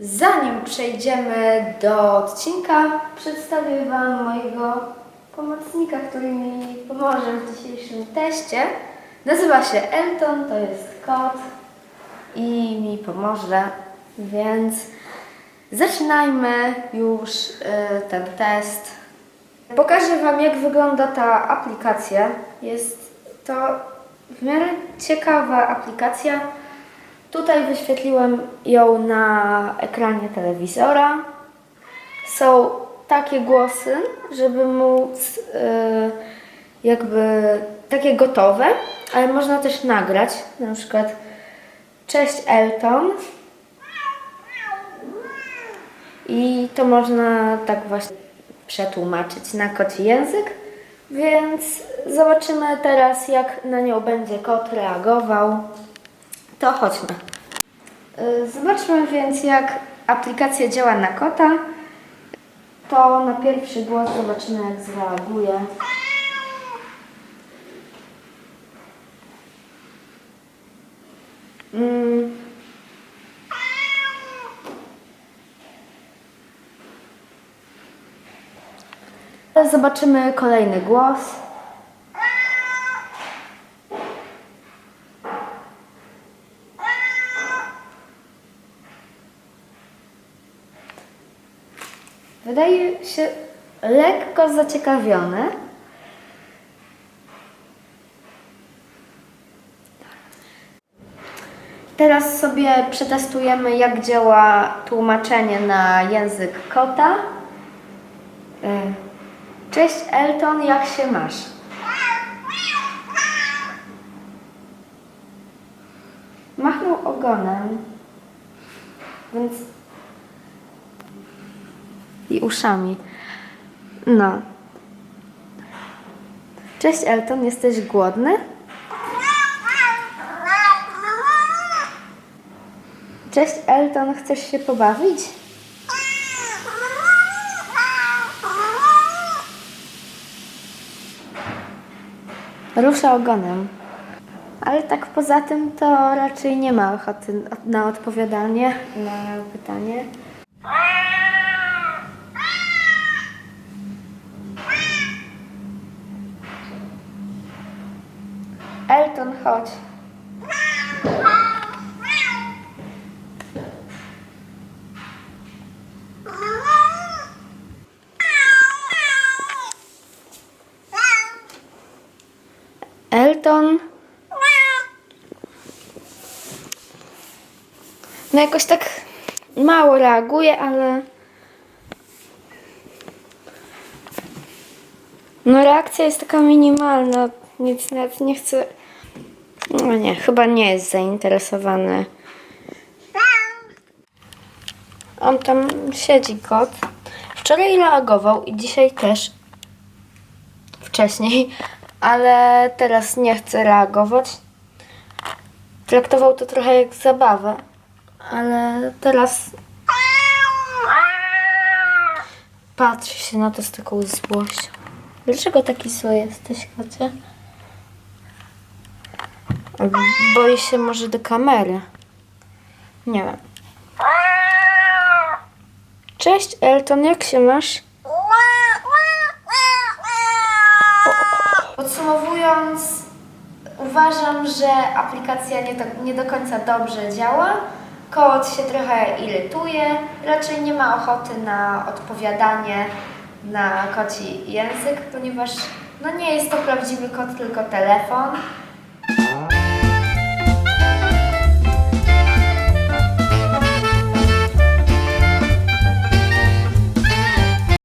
Zanim przejdziemy do odcinka, przedstawię Wam mojego pomocnika, który mi pomoże w dzisiejszym teście. Nazywa się Elton, to jest kot i mi pomoże, więc zaczynajmy już y, ten test. Pokażę Wam, jak wygląda ta aplikacja. Jest to w miarę ciekawa aplikacja. Tutaj wyświetliłem ją na ekranie telewizora. Są takie głosy, żeby móc e, jakby takie gotowe, ale można też nagrać. Na przykład Cześć Elton. I to można tak właśnie przetłumaczyć na koci język. Więc zobaczymy teraz, jak na nią będzie kot reagował. To chodźmy. Y, Zobaczmy więc, jak aplikacja działa na kota. To na pierwszy głos zobaczymy, jak zareaguje. Mm. Zobaczymy kolejny głos. Wydaje się lekko zaciekawiony. Teraz sobie przetestujemy, jak działa tłumaczenie na język kota. E, Cześć Elton, jak się masz? Machnął ogonem, więc i uszami. No. Cześć Elton, jesteś głodny? Cześć Elton, chcesz się pobawić? Rusza ogonem. Ale tak poza tym to raczej nie ma ochoty na odpowiadanie na pytanie. Elton, chodź. Elton. No jakoś tak mało reaguje, ale. No reakcja jest taka minimalna, nic nawet nie chce. No nie, chyba nie jest zainteresowany. On tam siedzi kot. Wczoraj reagował i dzisiaj też. Wcześniej, ale teraz nie chce reagować. Traktował to trochę jak zabawę, ale teraz patrzy się na to z taką złością. Dlaczego taki zły jesteś, kocie? Boi się może do kamery. Nie wiem. Cześć Elton, jak się masz? Podsumowując, uważam, że aplikacja nie do, nie do końca dobrze działa. Kot się trochę irytuje, raczej nie ma ochoty na odpowiadanie na koci język, ponieważ no nie jest to prawdziwy kot, tylko telefon.